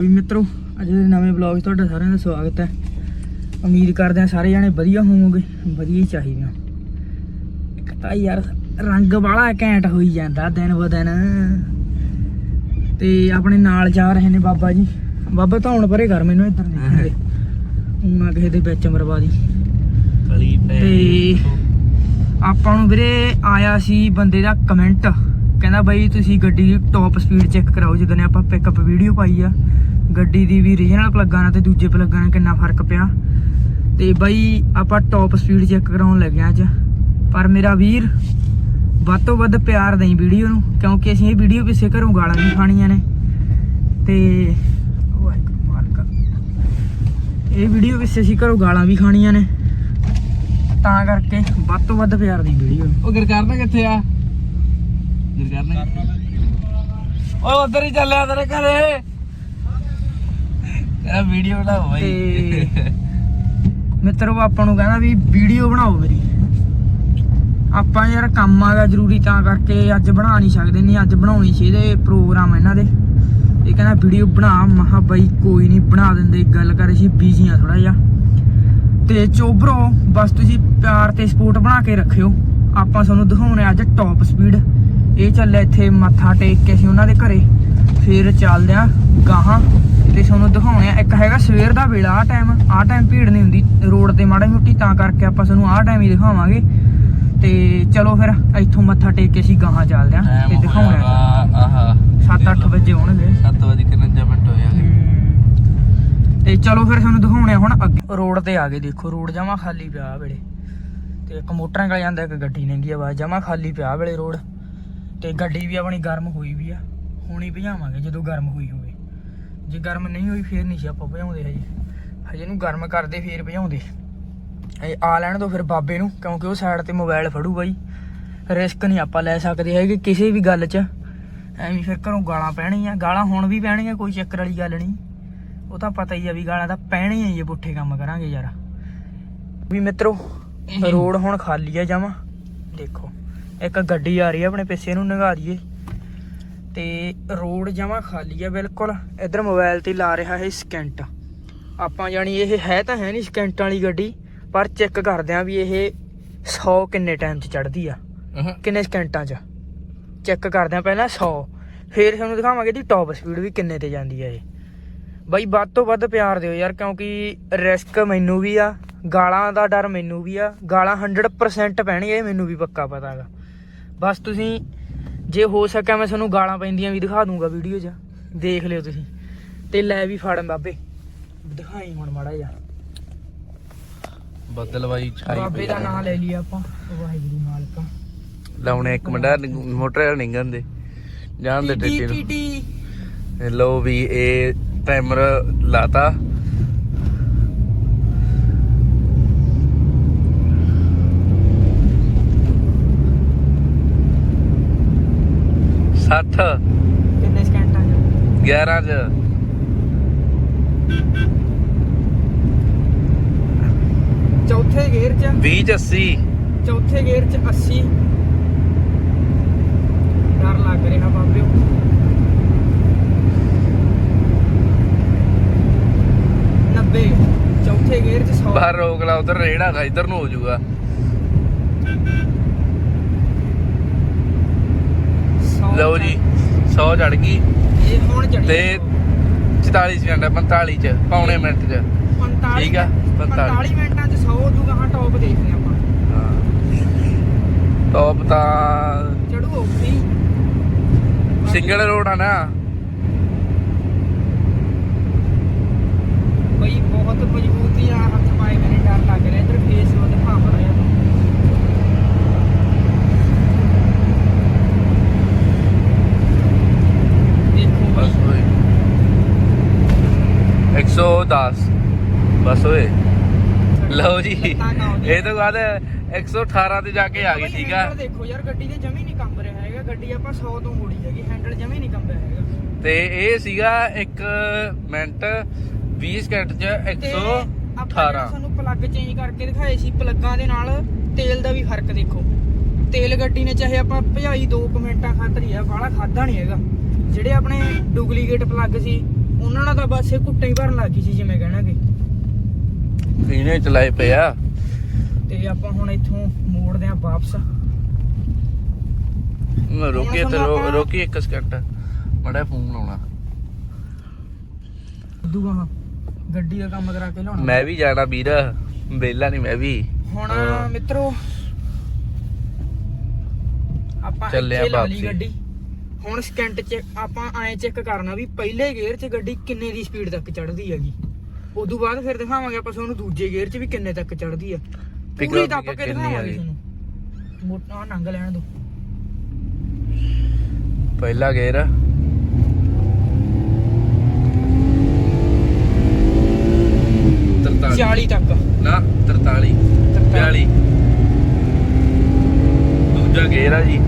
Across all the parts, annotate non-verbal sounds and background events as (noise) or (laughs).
ਵੀ ਮਿੱਤਰੋ ਅੱਜ ਦੇ ਨਵੇਂ ਵਲੌਗ 'ਚ ਤੁਹਾਡਾ ਸਾਰਿਆਂ ਦਾ ਸਵਾਗਤ ਹੈ। ਉਮੀਦ ਕਰਦੇ ਹਾਂ ਸਾਰੇ ਜਾਣੇ ਵਧੀਆ ਹੋਵੋਗੇ ਵਧੀਆ ਹੀ ਚਾਹੀਦਾ ਇੱਕ ਤਾਂ ਯਾਰ ਰੰਗ ਵਾਲਾ ਘੈਂਟ ਹੋਈ ਜਾਂਦਾ ਦਿਨ ਬ ਦਿਨ। ਤੇ ਆਪਣੇ ਨਾਲ ਜਾ ਰਹੇ ਨੇ ਬਾਬਾ ਜੀ। ਬਾਬਾ ਧੌਣ ਪਰੇ ਕਰ ਮੈਨੂੰ ਇੱਧਰ ਦੇਖਣ ਦੇ। ਊਂ ਨਾ ਕਿਸੇ ਦੇ ਵਿੱਚ ਮਰਵਾ ਦੀ। ਕਲੀ ਪੈ ਤੇ ਆਪਾਂ ਨੂੰ ਵੀਰੇ ਆਇਆ ਸੀ ਬੰਦੇ ਦਾ ਕਮੈਂਟ ਕਹਿੰਦਾ ਬਾਈ ਤੁਸੀਂ ਗੱਡੀ ਦੀ ਟੌਪ ਸਪੀਡ ਚੈੱਕ ਕਰਾਓ ਜਦੋਂ ਨੇ ਆਪਾਂ ਪਿਕਅਪ ਵੀਡੀਓ ਪਾਈ ਆ। ਗੱਡੀ ਦੀ ਵੀ ਰੀਜਨਲ ਪਲੱਗਾਂ ਨਾਲ ਤੇ ਦੂਜੇ ਪਲੱਗਾਂ ਨਾਲ ਕਿੰਨਾ ਫ਼ਰਕ ਪਿਆ। ਤੇ ਬਾਈ, ਆਪਾਂ ਟੌਪ ਸਪੀਡ ਚੈੱਕ ਕਰਾਉਣ ਲੱਗੇ ਅੱਜ। ਪਰ ਮੇਰਾ ਵੀਰ ਵੱਧ ਤੋਂ ਵੱਧ ਪਿਆਰ ਦੇਈ ਵੀਡੀਓ ਨੂੰ, ਕਿਉਂਕਿ ਅਸੀਂ ਇਹ ਵੀਡੀਓ ਪਿੱਛੇ ਘਰੋਂ ਗਾਲਾਂ ਵੀ ਖਾਣੀਆਂ ਨੇ। ਤੇ ਇਹ ਵੀਡੀਓ ਪਿੱਛੇ ਅਸੀਂ ਘਰੋਂ ਗਾਲਾਂ ਵੀ ਖਾਣੀਆਂ ਨੇ। ਤਾਂ ਕਰਕੇ ਵੱਧ ਤੋਂ ਵੱਧ ਪਿਆਰ ਦੀ ਵੀਡੀਓ ਉਹ ਗਰਕਰਨਾ ਕਿੱਥੇ ਆ? ਗਰਕਰਨਾ। ਓਏ, ਉਧਰ ਹੀ ਚੱਲਿਆ ਤੇਰੇ ਘਰੇ। ਤੇਰਾ ਵੀਡੀਓ ਬਣਾਓ ਬਾਈ। ਤੇ ਮਿੱਤਰੋ, ਆਪਾਂ ਨੂੰ ਕਹਿੰਦਾ ਵੀ ਵੀਡੀਓ ਬਣਾਓ ਮੇਰੀ। ਆਪਾਂ ਯਾਰ ਕੰਮ ਆਗਾ ਜ਼ਰੂਰੀ ਤਾਂ ਕਰਕੇ ਅੱਜ ਬਣਾ ਨਹੀਂ ਸਕਦੇ, ਨਹੀਂ ਅੱਜ ਬਣਾਉਣੀ ਸੀ ਇਹਦੇ ਪ੍ਰੋਗਰਾਮ ਇਹਨਾਂ ਦੇ। ਇਹ ਕਹਿੰਦਾ ਵੀਡੀਓ ਬਣਾ ਮਹਾ ਬਾਈ ਕੋਈ ਨਹੀਂ, ਬਣਾ ਦਿੰਦੇ, ਗੱਲ ਕਰ, ਅਸੀਂ ਬੀਜ਼ੀ ਆ ਥੋੜਾ ਜਿਹਾ। ਤੇ ਚੋਬਰੋ, ਬਸ ਤੁਸੀਂ ਪਿਆਰ ਤੇ ਸਪੋਰਟ ਬਣਾ ਕੇ ਰੱਖਿਓ। ਆਪਾਂ ਤੁਹਾਨੂੰ ਦਿਖਾਉਣੇ ਅੱਜ ਟੌਪ ਸਪੀਡ ਇਹ ਚੱਲਿਆ ਇੱਥੇ ਮੱਥਾ ਟੇਕ ਕੇ ਅਸੀਂ ਉਹਨਾਂ ਦੇ ਘਰੇ। ਫਿਰ ਚੱਲਦੇ ਆ ਗਾਹਾਂ ਤੇ ਤੁਹਾਨੂੰ ਦਿਖਾਉਣੇ ਆ। ਇੱਕ ਹੈਗਾ ਸਵੇਰ ਦਾ ਵੇਲਾ ਆ ਟਾਈਮ ਆ ਟਾਈਮ ਭੀੜ ਨਹੀਂ ਹੁੰਦੀ ਰੋਡ ਤੇ ਮਾੜਾ ਮੋਟੀ ਤਾਂ ਕਰਕੇ ਆਪਾਂ ਤੁਹਾਨੂੰ ਆਹ ਟਾਈਮ ਹੀ ਦਿਖਾਵਾਂਗੇ। ਤੇ ਚਲੋ ਫਿਰ ਇੱਥੋਂ ਮੱਥਾ ਟੇਕ ਕੇ ਅਸੀਂ ਗਾਹਾਂ ਚੱਲਦੇ ਆ ਤੇ ਦਿਖਾਉਣੇ ਆ। ਆਹਾ। 7-8 ਵਜੇ ਹੋਣਗੇ। 7 ਵਜੇ ਕਿੰਨਾ ਮਿੰਟ ਹੋਇਆ ਤੇ ਚਲੋ ਫਿਰ ਤੁਹਾਨੂੰ ਦਿਖਾਉਣੇ ਆ ਹੁਣ ਅੱਗੇ। ਰੋਡ ਤੇ ਆ ਗਏ ਦੇਖੋ ਰੋਡ ਜਮਾ ਖਾਲੀ ਪਿਆ ਵੇਲੇ। ਤੇ ਇੱਕ ਮੋਟਰਾਂ ਕੋਲ ਜਾਂਦਾ ਇੱਕ ਗੱਡੀ ਨੰਗੀ ਆ ਵਾ ਜਮਾ ਖਾਲੀ ਪਿਆ ਵੇਲੇ ਰੋਡ। ਤੇ ਗੱਡੀ ਵੀ ਆਪਣੀ ਗਰਮ ਹੋਈ ਵੀ ਆ। ਹੁਣੀ ਭਜਾਵਾਂਗੇ ਜਦੋਂ ਗਰਮ ਹੋਈ ਹੋਵੇ। ਜੇ ਗਰਮ ਨਹੀਂ ਹੋਈ ਫੇਰ ਨਹੀਂ ਸੀ ਆਪਾਂ ਭਜਾਉਂਦੇ ਹਜੇ। ਹਜੇ ਇਹਨੂੰ ਗਰਮ ਕਰਦੇ ਫੇਰ ਭਜਾਉਂਦੇ। ਇਹ ਆ ਲੈਣ ਦੋ ਫਿਰ ਬਾਬੇ ਨੂੰ ਕਿਉਂਕਿ ਉਹ ਸਾਈਡ ਤੇ ਮੋਬਾਈਲ ਫੜੂ ਬਾਈ। ਰਿਸਕ ਨਹੀਂ ਆਪਾਂ ਲੈ ਸਕਦੇ ਹੈਗੇ ਕਿਸੇ ਵੀ ਗੱਲ 'ਚ। ਐਵੇਂ ਫਿਰ ਘਰੋਂ ਗਾਲਾਂ ਪੈਣੀਆਂ ਗਾਲਾਂ ਹੁਣ ਵੀ ਪੈਣੀਆਂ ਕੋਈ ਚੱਕਰ ਵਾਲੀ ਗੱਲ ਨਹੀਂ। ਉਹ ਤਾਂ ਪਤਾ ਹੀ ਆ ਵੀ ਗਾਲਾਂ ਤਾਂ ਪੈਣੀਆਂ ਹੀ ਆ ਪੁੱਠੇ ਕੰਮ ਕਰਾਂਗੇ ਯਾਰ। ਵੀ ਮਿੱਤਰੋ ਰੋਡ ਹੁਣ ਖਾਲੀ ਆ ਜਾਵਾਂ ਦੇਖੋ ਇੱਕ ਗੱਡੀ ਆ ਰਹੀ ਆ ਆਪਣੇ ਪਿੱਛੇ ਨੂੰ ਨਗਾ ਦਈਏ। ਤੇ ਰੋਡ ਜਮਾ ਖਾਲੀ ਆ ਬਿਲਕੁਲ। ਇਧਰ ਮੋਬਾਈਲ ਤੇ ਲਾ ਰਿਹਾ ਹੈ ਸਕੈਂਟ ਆਪਾਂ ਜਾਣੀ ਇਹ ਹੈ ਤਾਂ ਹੈ ਨਹੀਂ ਸਕੈਂਟ ਵਾਲੀ ਗੱਡੀ ਪਰ ਚੈੱਕ ਕਰਦੇ ਆ ਵੀ ਇਹ 100 ਕਿੰਨੇ ਟਾਈਮ 'ਚ ਚੜਦੀ ਆ। ਕਿੰਨੇ ਸਕਿੰਟਾਂ 'ਚ? ਚੈੱਕ ਕਰਦੇ ਆ ਪਹਿਲਾਂ 100 ਫਿਰ ਤੁਹਾਨੂੰ ਦਿਖਾਵਾਂਗੇ ਦੀ ਟੌਪ ਸਪੀਡ ਵੀ ਕਿੰਨੇ ਤੇ ਜਾਂਦੀ ਆ ਇਹ। ਬਾਈ ਵੱਧ ਤੋਂ ਵੱਧ ਪਿਆਰ ਦਿਓ ਯਾਰ ਕਿਉਂਕਿ ਰਿਸਕ ਮੈਨੂੰ ਵੀ ਆ ਗਾਲਾਂ ਦਾ ਡਰ ਮੈਨੂੰ ਵੀ ਆ। ਗਾਲਾਂ 100% ਪੈਣਗੀਆਂ ਇਹ ਮੈਨੂੰ ਵੀ ਪੱਕਾ ਪਤਾ ਹੈਗਾ। ਬਸ ਤੁਸੀਂ ਜੇ ਹੋ ਸਕਿਆ ਮੈਂ ਤੁਹਾਨੂੰ ਗਾਲਾਂ ਪੈਂਦੀਆਂ ਵੀ ਦਿਖਾ ਦੂੰਗਾ ਵੀਡੀਓ 'ਚ। ਦੇਖ ਲਿਓ ਤੁਸੀਂ। ਤੇ ਲੈ ਵੀ ਫੜ ਬਾਬੇ। ਦਿਖਾਈ ਹੁਣ ਮਾੜਾ ਜਿਹਾ। ਬੱਦਲ ਬਾਈ ਛਾਈ ਬਾਬੇ ਦਾ ਨਾਮ ਲੈ ਲਿਆ ਆਪਾਂ। ਵਾਹਿਗੁਰੂ ਮਾਲਕਾ। ਲਾਉਣੇ ਇੱਕ ਮਿੰਟ ਮੋਟਰ ਨਿੰਗਣ ਦੇ। ਜਾਣ ਦੇ ਟੱਟੀ ਨੂੰ। ਲੋ ਵੀ ਇਹ ਟਾਈਮਰ ਲਾਤਾ। ਸੱਠ ਕਿੰਨੇ ਸਕਿੰਟਾਂ 'ਚ 11 ਚ। ਚੌਥੇ ਗੇਅਰ 'ਚ? 20 ਚ 80 ਚੌਥੇ ਗੇਅਰ 'ਚ 80 ਡਰ ਲੱਗ ਰਿਹਾ ਬਾਬਿਓ। ਨੱਬੇ। ਚੌਥੇ ਗੇਅਰ 'ਚ 100 ਬਾਹਰ ਰੋਕ ਲਾ ਉਧਰ ਰੇੜਾ ਹੈਗਾ ਇਧਰ ਨੂੰ ਹੋ ਜਾਊਗਾ 100 ਲਓ ਜੀ 100 ਚੜ ਗਈ। ਇਹ ਹੁਣ ਚੜੀ ਤੇ 44 ਸਕਿੰਟ 45 ਚ ਪੌਣੇ ਮਿੰਟ ਚ। 45 ਠੀਕ ਆ, 45 45 ਮਿੰਟਾਂ 'ਚ 100 ਦੂਗਾ ਹਾਂ ਟੌਪ ਦੇਖਦੇ ਆਪਾਂ। ਟੌਪ ਤਾਂ ਚੜੂ ਔਖੀ। ਸਿੰਗਲ ਰੋਡ ਆ ਨਾ ਬਈ ਬਹੁਤ ਮਜ਼ਬੂਤੀ ਆ ਹੱਥ ਪਾਏ ਮੇਰੇ ਡਰ ਲੱਗ ਰਿਹਾ ਇਧਰ ਫੇਸ ਉਹ ਦਿਖਾ ਰਿਹਾ ਦੇਖੋ ਬਸ ਬਈ ਓਏ 110 ਬਸ ਓਏ। ਲਓ ਜੀ। ਇਹ ਤੋਂ ਬਾਅਦ 118 ਤੇ ਜਾ ਕੇ ਆ ਗਈ ਠੀਕ ਆ। ਦੇਖੋ ਯਾਰ ਗੱਡੀ ਦੇ ਜਮੀ ਨਹੀਂ ਕੰਬ ਰਿਹਾ ਹੈਗਾ। ਗੱਡੀ ਆਪਾਂ 100 ਤੋਂ ਮੋੜੀ ਹੈਗੀ ਹੈਂਡਲ ਜਮੀ ਨਹੀਂ ਕੰਬ ਰਿਹਾ ਹੈਗਾ। ਤੇ ਇਹ ਸੀਗਾ 1 ਮਿੰਟ 20 ਸਕਿੰਟ ਚ ਤੇ ਆਪਾਂ 118 ਜਿਹੜਾ ਸਾਨੂੰ ਪਲੱਗ ਚੇਂਜ ਕਰਕੇ ਦਿਖਾਏ ਸੀ ਪਲੱਗਾਂ ਦੇ ਨਾਲ ਤੇਲ ਦਾ ਵੀ ਫ਼ਰਕ ਦੇਖੋ। ਤੇਲ ਗੱਡੀ ਨੇ ਚਾਹੇ ਆਪਾਂ ਭਜਾਈ 2 ਮਿੰਟਾਂ ਖਾਤਰ ਹੀ ਆ ਬਾਹਲਾ ਖਾਦਾ ਨਹੀਂ ਹੈਗਾ। ਜਿਹੜੇ ਆਪਣੇ ਡੁਪਲੀਕੇਟ ਪਲੱਗ ਸੀ ਉਹਨਾਂ ਨਾਲ ਤਾਂ ਬਸ ਇਹ ਕੁੱਟੇ ਹੀ ਭਰਨ ਲੱਗ ਸੀ ਜਿਵੇਂ ਕਹਿਣਾ ਕਿ ਇਹਨੇ ਚਲਾਏ ਪਿਆ ਤੇ ਆਪਾਂ ਹੁਣ ਇੱਥੋਂ ਮੋੜਦੇ ਆਂ ਵਾਪਸ। ਰੋਕੀ ਤੇ ਰੋਕੀ ਇੱਕ ਸਕਿੰਟ ਮੜਾ ਫੋਨ ਲਾਉਣਾ। ਦੂਗਾ ਹਾਂ ਗੱਡੀ ਦਾ ਕੰਮ ਕਰਾ ਕੇ ਲਿਆਉਣਾ। ਮੈਂ ਵੀ ਜਾਣਾ ਵੀਰ ਬੇਲਾ ਨਹੀਂ ਮੈਂ ਵੀ। ਹੁਣ। ਮਿੱਤਰੋ ਆਪਾਂ ਚੱਲਿਆ ਵਾਪਸੀ। ਗੱਡੀ। ਹੁਣ ਸਕਿੰਟ ਚ ਆਪਾਂ ਐਂ ਚੈੱਕ ਕਰਨਾ ਵੀ ਪਹਿਲੇ ਗੇਅਰ 'ਚ ਗੱਡੀ ਕਿੰਨੇ ਦੀ ਸਪੀਡ ਤੱਕ ਚੜ੍ਹਦੀ ਹੈਗੀ। ਉਦੋਂ ਬਾਅਦ ਫਿਰ ਦਿਖਾਵਾਂਗੇ ਆਪਾਂ ਤੁਹਾਨੂੰ ਦੂਜੇ ਗੇਅਰ 'ਚ ਵੀ ਕਿੰਨੇ ਤੱਕ ਚੜ੍ਹਦੀ ਆ। ਪੂਰੀ Pickup ਦੱਬ ਕੇ ਕਿੰਨੀ ਦਿਖਾਵਾਂਗੇ ਹੈਗੀ? ਤੁਹਾਨੂੰ। ਮੋਟਾ ਨੰਗ ਲੈਣ ਦੋ। ਪਹਿਲਾ ਗੇਰ 43 40 ਤੱਕ। ਨਾ 43 42 ਦੂਜਾ ਗੇਰ ਆ ਜੀ।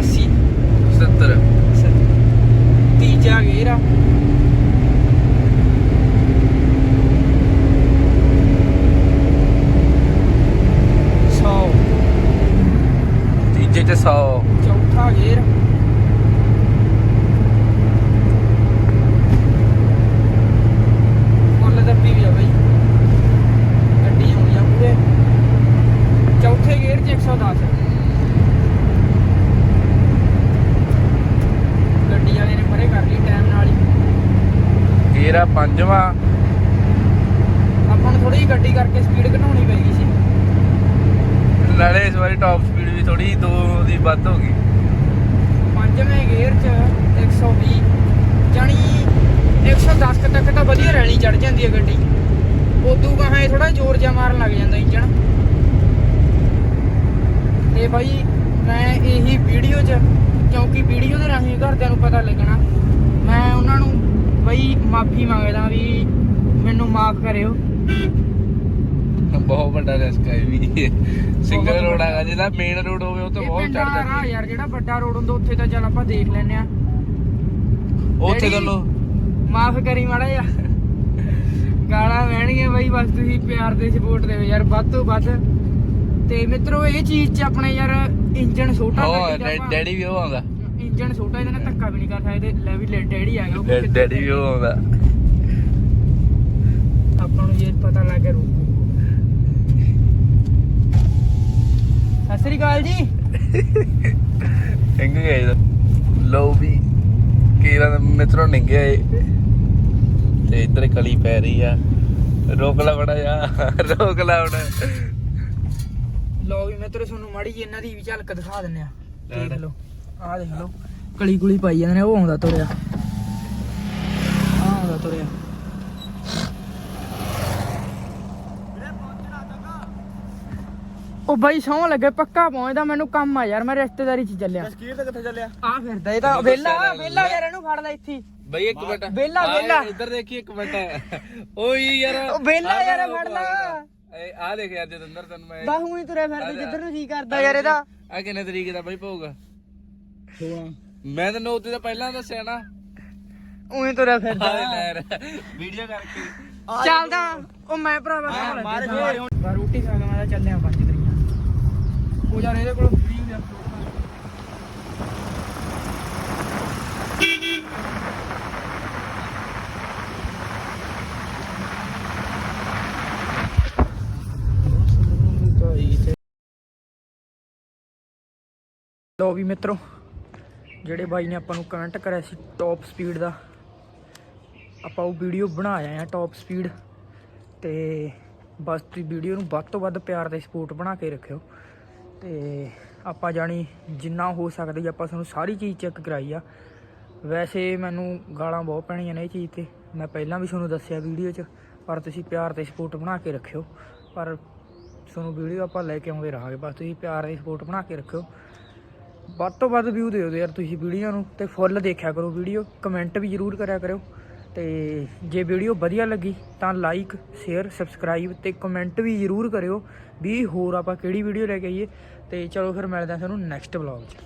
80 70 ਤੀਜਾ ਗੇਅਰ ਆ ਸੌ 100 ਚੌਥਾ ਗੇਅਰ। ਫੁੱਲ ਦੱਬੀ ਵੀ ਆ ਬਈ। ਗੱਡੀ ਆਉਣੀ ਆ ਪੂਰੇ। ਚੌਥੇ ਗੇਅਰ 'ਚ 110 ਗੱਡੀ ਵਾਲੇ ਨੇ ਪਰੇ ਕਰ ਲਈ ਟਾਈਮ ਨਾਲ ਹੀ। ਗੇਰ ਆ ਪੰਜਵਾਂ। ਆਪਾਂ ਨੂੰ ਥੋੜੀ ਜਿਹੀ ਗੱਡੀ ਕਰਕੇ ਸਪੀਡ ਘਟਾਉਣੀ ਪੈਗੀ ਨਾਲੇ ਇਸ ਵਾਰੀ ਟਾਪ ਸਪੀਡ ਵੀ ਥੋੜੀ ਦੋ ਦੀ ਵੱਧ ਹੋ ਗਈ। ਪੰਜਵੇਂ ਗੇਅਰ 'ਚ 120 ਜਾਣੀ 110 ਤੱਕ ਤਾਂ ਵਧੀਆ ਰੈਲੀ ਚੜ ਜਾਂਦੀ ਹੈ ਗੱਡੀ। ਉਦੋਂ ਗਾਹਾਂ ਇਹ ਥੋੜਾ ਜ਼ੋਰ ਜਿਹਾ ਮਾਰਨ ਲੱਗ ਜਾਂਦਾ ਇੰਜਣ ਤੇ ਬਾਈ, ਮੈਂ ਇਹੀ ਵੀਡੀਓ 'ਚ, ਕਿਉਂਕਿ ਵੀਡੀਓ ਦੇ ਰਾਹੀਂ ਘਰਦਿਆਂ ਨੂੰ ਪਤਾ ਲੱਗਣਾ, ਮੈਂ ਉਹਨਾਂ ਨੂੰ ਬਈ ਮਾਫੀ ਮੰਗਦਾ ਵੀ ਮੈਨੂੰ ਮਾਫ ਕਰਿਓ। (laughs) ਬਹੁਤ ਵੱਡਾ ਰਿਸਕ ਹੈ ਵੀ। ਸਿੰਗਲ ਬਹੁਤ ਰੋਡ। ਹੈਗਾ ਜਿਹਦਾ ਮੇਨ ਰੋਡ ਹੋਵੇ ਉਹ ਤਾਂ ਬਹੁਤ ਚੜ ਜਾਂਦੀ ਹੈ ਯਾਰ ਜਿਹੜਾ ਵੱਡਾ ਰੋਡ ਹੁੰਦਾ ਉੱਥੇ ਤਾਂ ਚੱਲ ਆਪਾਂ ਦੇਖ ਲੈਨੇ ਆ ਉੱਥੇ ਡੈਡੀ, ਤਾਂ ਲੋ ਮਾਫ ਕਰੀ ਮਾੜਾ ਜਿਹਾ। ਗਾਲਾਂ ਵਹਿਣਗੀਆਂ ਬਾਈ ਬਸ ਤੁਸੀਂ ਪਿਆਰ ਦੇ ਸਪੋਰਟ ਦਿਓ ਯਾਰ ਵੱਧ ਤੋਂ ਵੱਧ। ਤੇ ਮਿੱਤਰੋ ਇਹ ਚੀਜ਼ 'ਚ ਆਪਣੇ ਯਾਰ ਇੰਜਨ ਛੋਟਾ ਆਪਾਂ- ਡੈਡੀ ਵੀ ਉਹ ਆਉਂਦਾ। ਇੰਜਨ ਛੋਟਾ ਇਹਦੇ ਨਾਲ ਧੱਕਾ ਵੀ ਨਹੀਂ ਕਰ ਸਕਦੇ। ਲੈ ਵੀ ਲੈ ਡੈਡੀ ਆ ਗਿਆ ਡੈਡੀ ਵੀ ਉਹ ਆਉਂਦਾ। ਆਪਾਂ ਨੂੰ ਜੇ ਪਤਾ ਲੱਗ ਗਿਆ ਰੋਕੂ ਸਤਿ ਸ੍ਰੀ ਅਕਾਲ ਜੀ। ਇੰਗ ਗਏ ਦਾ ਲੋ ਵੀ ਕੀਰਾ ਦਾ ਮਿੱਤਰੋ ਨਿੰਗੇ ਆਏ ਤੇ ਇੱਧਰ ਕਲੀ ਪੈ ਰਹੀ ਆ। ਰੋਕ ਲਾ ਬੜਾ ਜਾ ਰੋਕ ਲਾ ਹੁਣ। ਲੋ ਵੀ ਮਿੱਤਰੋ ਤੁਹਾਨੂੰ ਮਾੜੀ ਜੀ ਇਹਨਾਂ ਦੀ ਵੀ ਝਲਕ ਦਿਖਾ ਦਿੰਨੇ ਆ। ਦੇਖ। ਲਓ ਆਹ ਦੇਖ ਲਓ। ਕਲੀ ਕੁਲੀ ਪਾਈ ਜਾਂਦੇ ਨੇ ਉਹ ਆਉਂਦਾ ਤੁਰਿਆ। ਆਹ ਆਉਂਦਾ ਤੁਰਿਆ। ਉਹ ਬਾਈ ਸੌਂ ਲੱਗੇ ਪੱਕਾ ਪਹੁੰਚਦਾ ਮੈਨੂੰ ਕੰਮ ਆ ਯਾਰ ਮੈਂ ਰਿਸ਼ਤੇਦਾਰੀ 'ਚ ਚੱਲਿਆ। ਤਸਕੀਰ ਤੇ ਕਿੱਥੇ ਚੱਲਿਆ? ਆ ਫਿਰਦਾ ਇਹ ਤਾਂ ਵੇਲਾ ਵੇਲਾ ਯਾਰ ਇਹਨੂੰ ਫੜ ਲੈ ਇੱਥੇ ਹੀ। ਬਈ ਇੱਕ ਮਿੰਟ। ਵਿਹਲਾ, ਆ, ਵਿਹਲਾ। ਇੱਧਰ ਦੇਖੀ ਇੱਕ ਮਿੰਟ। ਓਏ ਯਾਰ। ਉਹ ਵਿਹਲਾ ਆਹ ਯਾਰ ਰੋਕ ਫੜ ਲਾ। ਲਾ। ਇਹ ਆ ਦੇਖ ਯਾਰ ਜਤਿੰਦਰ ਤੈਨੂੰ ਮੈਂ। ਬਾਹੂ ਹੀ ਤੁਰਿਆ ਫਿਰਦਾ ਜਿੱਧਰ ਨੂੰ ਜੀ ਕਰਦਾ ਯਾਰ ਇਹਦਾ। ਆ ਕਿੰਨੇ ਤਰੀਕ ਦਾ ਬਈ ਭੋਗ? 16 ਮੈਂ ਤੈਨੂੰ ਤਾਂ ਪਹਿਲਾਂ ਦੱਸਿਆ ਨਾ। ਉਹੀ ਤੁਰਿਆ ਫਿਰਦਾ। ਆਹ ਲੈ ਵੀਡੀਓ ਕਰਕੇ। ਚੱਲਦਾ। ਉਹ ਮੈਂ ਭਰਾਵਾ ਮਾਰ ਰੋਟੀ ਖਾ ਕੇ ਮੈਂ ਤਾਂ ਚੱਲਿਆ ਪੰਜ ਉਹ ਯਾਰ ਇਹਦੇ ਕੋਲ ਵੀਡੀਓ ਯਾਰ ਲੋ ਵੀ ਮਿੱਤਰੋ, ਜਿਹੜੇ ਬਾਈ ਨੇ ਆਪਾਂ ਨੂੰ ਕਮੈਂਟ ਕਰਿਆ ਸੀ ਟੌਪ ਸਪੀਡ ਦਾ, ਆਪਾਂ ਉਹ ਵੀਡੀਓ ਬਣਾਇਆ ਆ ਟੌਪ ਸਪੀਡ ਤੇ ਬਸ ਤੁਸੀਂ ਵੀਡੀਓ ਨੂੰ ਵੱਧ ਤੋਂ ਵੱਧ ਪਿਆਰ ਤੇ ਸਪੋਰਟ ਬਣਾ ਕੇ ਰੱਖਿਓ। ਤੇ ਆਪਾਂ ਜਾਣੀ ਜਿੰਨਾ ਹੋ ਸਕਦੀ ਆਪਾਂ ਤੁਹਾਨੂੰ ਸਾਰੀ ਚੀਜ਼ ਚੈੱਕ ਕਰਾਈ ਆ। ਵੈਸੇ ਮੈਨੂੰ ਗਾਲਾਂ ਬਹੁਤ ਪੈਣੀਆਂ ਨੇ ਇਹ ਚੀਜ਼ ਤੇ। ਮੈਂ ਪਹਿਲਾਂ ਵੀ ਤੁਹਾਨੂੰ ਦੱਸਿਆ ਵੀਡੀਓ 'ਚ, ਪਰ ਤੁਸੀਂ ਪਿਆਰ ਤੇ ਸਪੋਰਟ ਬਣਾ ਕੇ ਰੱਖਿਓ। ਪਰ ਤੁਹਾਨੂੰ ਵੀਡੀਓ ਆਪਾਂ ਲੈ ਕੇ ਆਉਂਦੇ ਰਹਾਂਗੇ, ਬਸ ਤੁਸੀਂ ਪਿਆਰ ਤੇ ਸਪੋਰਟ ਬਣਾ ਕੇ ਰੱਖਿਓ। ਵੱਧ ਤੋਂ ਵੱਧ ਵਿਊ ਦਿਓ ਯਾਰ ਤੁਸੀਂ ਵੀਡੀਓ ਨੂੰ, ਤੇ ਫੁੱਲ ਦੇਖਿਆ ਕਰੋ ਵੀਡੀਓ ਕਮੈਂਟ ਵੀ ਜ਼ਰੂਰ ਕਰਿਆ ਕਰਿਓ। ਤੇ ਜੇ ਵੀਡੀਓ ਵਧੀਆ ਲੱਗੀ ਤਾਂ ਲਾਈਕ ਸ਼ੇਅਰ ਸਬਸਕ੍ਰਾਈਬ ਤੇ ਕਮੈਂਟ ਵੀ ਜ਼ਰੂਰ ਕਰਿਓ ਵੀ ਹੋਰ ਆਪਾਂ ਕਿਹੜੀ ਵੀਡੀਓ ਲੈ ਕੇ ਆਈਏ। ਤੇ ਚਲੋ ਫਿਰ ਮਿਲਦੇ ਹਾਂ ਤੁਹਾਨੂੰ ਨੈਕਸਟ ਵਲੌਗ 'ਚ।